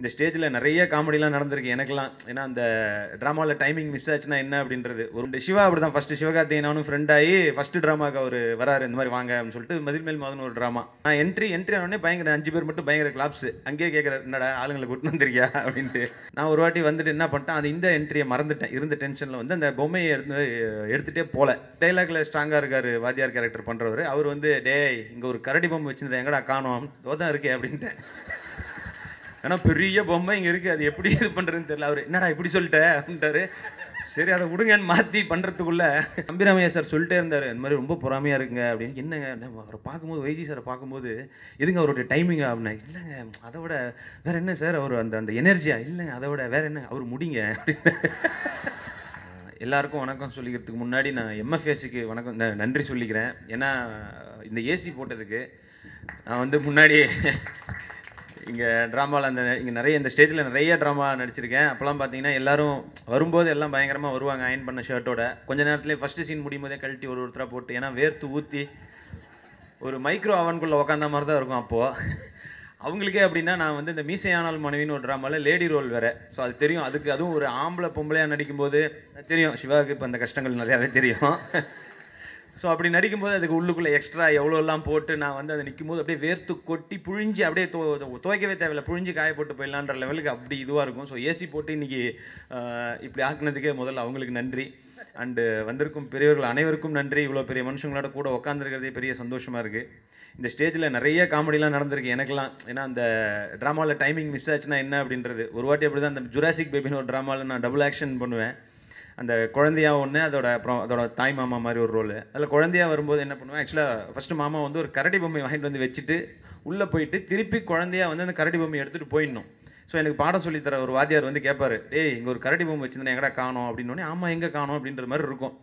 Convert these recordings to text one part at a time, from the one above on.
இந்த ஸ்டேஜில் நிறைய காமெடிலாம் நடந்திருக்கு. எனக்கெல்லாம் ஏன்னா அந்த ட்ராமாவில் டைமிங் மிஸ் ஆச்சுன்னா என்ன அப்படின்றது. ஒரு சிவா அப்படி தான் ஃபஸ்ட்டு சிவகார்த்திகேயன் நானும் ஃப்ரெண்ட் ஆகி ஃபஸ்ட்டு ட்ராமாக்கு அவர் வராரு. இந்த மாதிரி வாங்க அப்படின்னு சொல்லிட்டு மதில்மேல் மாதன் ஒரு ட்ராமா நான் என்ட்ரி என்ட்ரி ஆனோடனே பயங்கர அஞ்சு பேர் மட்டும் பயங்கர கிளாப்ஸ் அங்கேயே கேட்குறாரு என்னடா ஆளுங்களை கூட்டு வந்திருக்கியா? அப்படின்ட்டு. நான் ஒரு வாட்டி வந்துட்டு என்ன பண்ணிட்டேன் அது இந்த என்ட்ரியை மறந்துட்டேன். இருந்த டென்ஷனில் வந்து அந்த பொம்மையை எடுத்து எடுத்துகிட்டே போல. டைலாக்ல ஸ்ட்ராங்காக இருக்கார் வாத்தியார் கேரக்டர் பண்ணுறவர் அவர் வந்து டேய் இங்கே ஒரு கரடி பொம்மை வச்சுருந்தேன் எங்கடா காணோம்? தோதான் இருக்கே அப்படின்ட்டு. ஏன்னா பெரிய பொம்மை இங்கே இருக்குது அது எப்படி இது பண்ணுறதுன்னு தெரியல. அவர் என்னடா இப்படி சொல்லிட்ட? அப்படின்ட்டாரு. சரி அதை விடுங்கன்னு மாற்றி பண்ணுறதுக்குள்ளே அம்பிராமையா சார் சொல்லிட்டே இருந்தார். இந்த மாதிரி ரொம்ப பொறாமையாக இருக்குங்க. அப்படின்னு என்னங்க? அவரை பார்க்கும்போது வைஜி சாரை பார்க்கும்போது எதுங்க அவருடைய டைமிங் அப்படின்னா இல்லைங்க அதை விட வேறு என்ன சார் அவர் அந்த அந்த எனர்ஜியா இல்லைங்க அதை விட வேறு என்ன? அவர் முடிங்க. அப்படின்னு. எல்லாருக்கும் வணக்கம் சொல்லிக்கிறதுக்கு முன்னாடி நான் எம்எஃப்எஸ்சிக்கு வணக்கம் நன்றி சொல்லிக்கிறேன். ஏன்னா இந்த ஏசி போட்டதுக்கு நான் வந்து முன்னாடி இங்கே ட்ராமாவில் அந்த இங்கே நிறைய இந்த ஸ்டேஜில் நிறைய ட்ராமா நடிச்சிருக்கேன். அப்போல்லாம் பார்த்தீங்கன்னா எல்லாரும் வரும்போது எல்லாம் பயங்கரமாக வருவாங்க அயன் பண்ண ஷர்ட்டோட கொஞ்ச நேரத்துலேயே ஃபஸ்ட்டு சீன் முடியும் போதே கழட்டி ஒரு ஒருத்தராக போட்டு ஏன்னா வேர்த்து ஊற்றி ஒரு மைக்ரோ அவனுக்குள்ளே உக்காந்த மாதிரி தான் இருக்கும் அப்போது அவங்களுக்கே அப்படின்னா நான் வந்து இந்த மீசையானால் மனைவின்னு ஒரு ட்ராமாவில் லேடி ரோல் வேறு. ஸோ அது தெரியும். அதுக்கு அதுவும் ஒரு ஆம்பளை பொம்பளையாக நடிக்கும்போது தெரியும். சிவாவுக்கு இப்போ அந்த கஷ்டங்கள் நிறையாவே தெரியும். ஸோ அப்படி நடிக்கும்போது அதுக்கு உள்ளுக்குள்ளே எக்ஸ்ட்ரா எவ்வளோலாம் போட்டு நான் வந்து அதை நிற்கும்போது அப்படியே வேர்த்து கொட்டி புழிஞ்சு அப்படியே தோ துவைக்கவே தேவையில்லை. புழிஞ்சு காய போட்டு போயிடலான்ற லெவலுக்கு அப்படி இதுவாக இருக்கும். ஸோ ஏசி போட்டு இன்னைக்கு இப்படி ஆக்குனதுக்கே முதல்ல அவங்களுக்கு நன்றி. அண்டு வந்திருக்கும் பெரியவர்கள் அனைவருக்கும் நன்றி. இவ்வளோ பெரிய மனுஷங்களோட கூட உட்காந்துருக்கிறதே பெரிய சந்தோஷமாக இருக்குது இந்த ஸ்டேஜில் நிறைய காமெடிலாம் நடந்திருக்கு. எனக்குலாம் ஏன்னா அந்த ட்ராமாவில் டைமிங் மிஸ் ஆச்சுன்னா என்ன அப்படின்றது. ஒரு வாட்டி அப்படி தான் அந்த ஜுராசிக் பேபின்னு ஒரு ட்ராமாவில் நான் டபுள் ஆக்ஷன் பண்ணுவேன். அந்த குழந்தையா ஒன்று அதோட அப்புறம் அதோட தாய் மாமா மாதிரி ஒரு ரோல் அதில் குழந்தையா வரும்போது என்ன பண்ணுவேன்? ஆக்சுவலாக ஃபஸ்ட்டு மாமா வந்து ஒரு கரடி பொம்மை வாங்கிட்டு வந்து வச்சுட்டு உள்ளே போயிட்டு திருப்பி குழந்தையா வந்து அந்த கரடி பொம்மையை எடுத்துகிட்டு போயிடணும். ஸோ எனக்கு பாடம் சொல்லித் தர ஒரு வாத்தியார் வந்து கேட்பாரு டேய் இங்கே ஒரு கரடி பொம்மை வச்சுருந்தேன் எங்கடா காணும்? அப்படின்னோடனே ஆமாம் எங்கே காணோம்? அப்படின்ற மாதிரி இருக்கும்.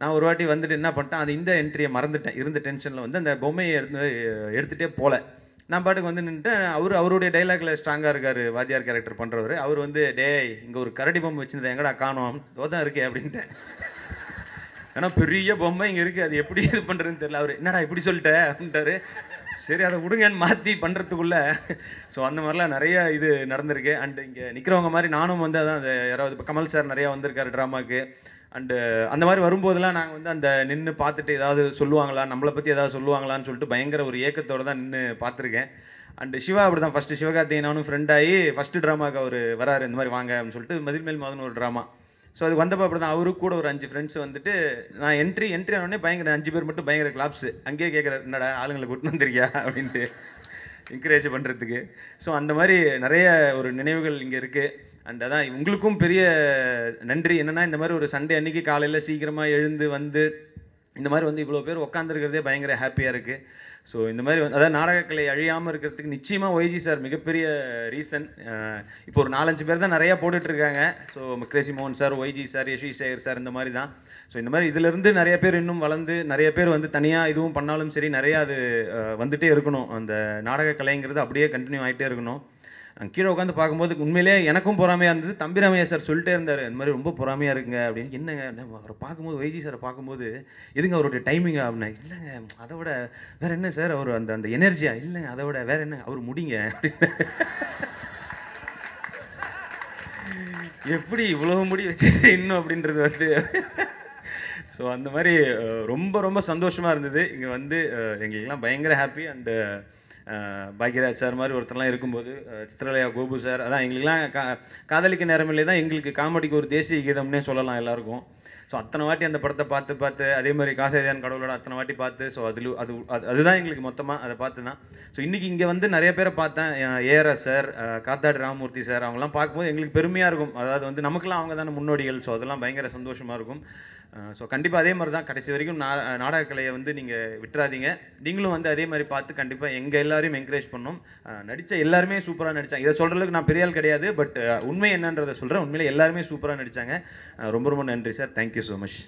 நான் ஒரு வாட்டி வந்துட்டு என்ன பண்ணிட்டேன் அது இந்த என்ட்ரியை மறந்துட்டேன். இருந்த டென்ஷனில் வந்து அந்த பொம்மையை எடுத்து எடுத்துகிட்டே போகல நான் பாட்டுக்கு வந்து நின்றுட்டேன் அவர் அவருடைய டைலாக்ல ஸ்ட்ராங்காக இருக்கார் வாத்தியார் கேரக்டர் பண்ணுறவர் அவர் வந்து டேய் இங்கே ஒரு கரடி பொம்மை வச்சுருந்தேன் எங்கடா காணோம்? தோதான் இருக்கே அப்படின்ட்டேன் ஏன்னா பெரிய பொம்மை இங்கே இருக்குது அது எப்படி இது பண்ணுறதுன்னு தெரியல. அவர் என்னடா இப்படி சொல்லிட்டேன் அப்படின்ட்டாரு. சரி அதை விடுங்கன்னு மாற்றி பண்ணுறதுக்குள்ள ஸோ அந்த மாதிரிலாம் நிறைய இது நடந்திருக்கு. அண்ட் இங்கே நிற்கிறவங்க மாதிரி நானும் வந்து அதான் அந்த யாராவது இப்போ கமல் சார் நிறையா வந்திருக்காரு ட்ராமாக்கு அண்டு uh, அந்த மாதிரி வரும்போதெல்லாம் நாங்கள் வந்து அந்த நின்று பார்த்துட்டு ஏதாவது சொல்லுவாங்களா நம்மளை பற்றி ஏதாவது சொல்லுவாங்களான்னு சொல்லிட்டு பயங்கர ஒரு ஏக்கத்தோடு தான் நின்று பார்த்துருக்கேன். அண்டு சிவா அப்படி தான் ஃபஸ்ட்டு சிவகார்த்திகேயனானும் ஃப்ரெண்ட் ஆகி ஃபஸ்ட்டு ட்ராமாவுக்கு அவர் வராரு இந்த மாதிரி வாங்க அப்படின்னு சொல்லிட்டு மதில்மேல் மாதன் ஒரு ட்ராமா ஸோ அது வந்தப்போ அப்படி தான் அவருக்கு கூட ஒரு அஞ்சு ஃப்ரெண்ட்ஸ் வந்துட்டு நான் என்ட்ரி என்ட்ரி ஆனோடனே பயங்கர அஞ்சு பேர் மட்டும் பயங்கர கிளாப்ஸ் அங்கேயே கேட்குற என்னடா ஆளுங்களை கூட்டு வந்திருக்கியா? அப்படின்ட்டு. என்கரேஜ் பண்ணுறதுக்கு ஸோ அந்த மாதிரி நிறைய ஒரு நினைவுகள் இங்கே இருக்குது அண்ட் அதான் உங்களுக்கும் பெரிய நன்றி. என்னென்னா இந்த மாதிரி ஒரு சண்டே அன்னைக்கு காலையில் சீக்கிரமாக எழுந்து வந்து இந்த மாதிரி வந்து இவ்வளோ பேர் உட்காந்துருக்கிறதே பயங்கர ஹாப்பியாக இருக்குது ஸோ இந்த மாதிரி வந்து அதாவது நாடகக்கலை அழியாமல் இருக்கிறதுக்கு நிச்சயமாக ஒய்ஜி சார் மிகப்பெரிய ரீசன் இப்போ ஒரு நாலஞ்சு பேர் தான் நிறையா போட்டுட்ருக்காங்க. ஸோ கிரேசி மோகன் சார் ஒய்ஜி சார் யஷி சேகர் சார் இந்த மாதிரி தான். ஸோ இந்த மாதிரி இதிலிருந்து நிறைய பேர் இன்னும் வளர்ந்து நிறைய பேர் வந்து தனியாக இதுவும் பண்ணாலும் சரி நிறையா அது வந்துகிட்டே இருக்கணும். அந்த நாடக கலைங்கிறது அப்படியே கண்டினியூ ஆகிட்டே இருக்கணும். கீழே உட்காந்து பார்க்கும்போது உண்மையிலே எனக்கும் பொறாமையாக இருந்தது. தம்பிராமையா சார் சொல்லிட்டே இருந்தார் இந்த மாதிரி ரொம்ப பொறாமையாக இருக்குங்க. அப்படின்னு. என்னங்க? அவரை பார்க்கும்போது வைஜி சாரை பார்க்கும்போது எதுங்க அவருடைய டைமிங் அப்படின்னா. இல்லைங்க அதை விட வேற என்ன சார்? அவர் அந்த அந்த எனர்ஜியா இல்லைங்க அதை விட வேற என்ன? அவர் முடிங்க. அப்படின்னு எப்படி இவ்வளவு முடி வச்சு இன்னும் அப்படின்றது வந்து. ஸோ அந்த மாதிரி ரொம்ப ரொம்ப சந்தோஷமா இருந்தது. இங்கே வந்து எங்களுக்கெல்லாம் பயங்கர ஹாப்பி அண்டு பாக்யராஜ் சார் மாதிரி ஒருத்தர்லாம் இருக்கும்போது அஹ், கோபு சார் அதான் எங்களுக்கெல்லாம் கா காதலிக்க நேரமில்லை தான் எங்களுக்கு காமெடிக்கு ஒரு தேசிய கீதம்னே சொல்லலாம் எல்லாருக்கும். ஸோ அத்தனை வாட்டி அந்த படத்தை பார்த்து பார்த்து அதே மாதிரி காசேதான் கடவுளோட அத்தனை வாட்டி பார்த்து ஸோ அதில் அது அது அதுதான் எங்களுக்கு மொத்தமாக அதை பார்த்து தான் ஸோ இன்றைக்கி இங்கே வந்து நிறைய பேரை பார்த்தேன். ARS sir Kathadi Ramamurthy sir அவங்களாம் பார்க்கும்போது எங்களுக்கு பெருமையாக இருக்கும். அதாவது வந்து நமக்கெல்லாம் அவங்க தானே முன்னோடிகள். ஸோ அதெல்லாம் பயங்கர சந்தோஷமாக இருக்கும். ஸோ கண்டிப்பாக அதே மாதிரி தான். கடைசி வரைக்கும் நா நாடகக்கலையை வந்து நீங்கள் விட்டுறாதீங்க. நீங்களும் வந்து அதே மாதிரி பார்த்து கண்டிப்பாக எங்கள் எல்லாரையும் என்கரேஜ் பண்ணோம். நடித்த எல்லாருமே சூப்பராக நடித்தாங்க இதை சொல்கிறதுக்கு நான் பெரிய ஆள் கிடையாது பட் உண்மை என்னன்றதை சொல்கிறேன் உண்மையில் எல்லாருமே சூப்பராக நடித்தாங்க ரொம்ப ரொம்ப நன்றி சார். தேங்க்யூ ஸோ மச்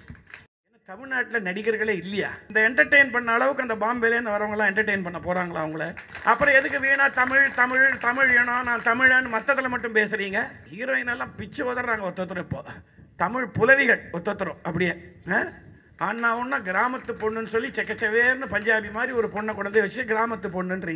தமிழ்நாட்டில் நடிகர்களே இல்லையா? இந்த என்டர்டெயின் பண்ண அளவுக்கு அந்த பாம்பேலேருந்து வரவங்களாம் என்டர்டெயின் பண்ண போகிறாங்களா அவங்கள? அப்புறம் எதுக்கு வீணா தமிழ் தமிழ் தமிழ் ஏனம் நான் தமிழன் மற்றதில் மட்டும் பேசுகிறீங்க ஹீரோயின் எல்லாம் பிச்சு உதறாங்க ஒருத்தர் இப்போ. தமிழ் புலவிகள் ஒத்தொத்தரும் அப்படியே. ஆ? அண்ணா ஒன்றா கிராமத்து பொண்ணுன்னு சொல்லி செக்கச்சவேர்னு பஞ்சாபி மாதிரி ஒரு பொண்ணை கொண்டு வந்து வச்சு கிராமத்து பொண்ணுன்றீங்க.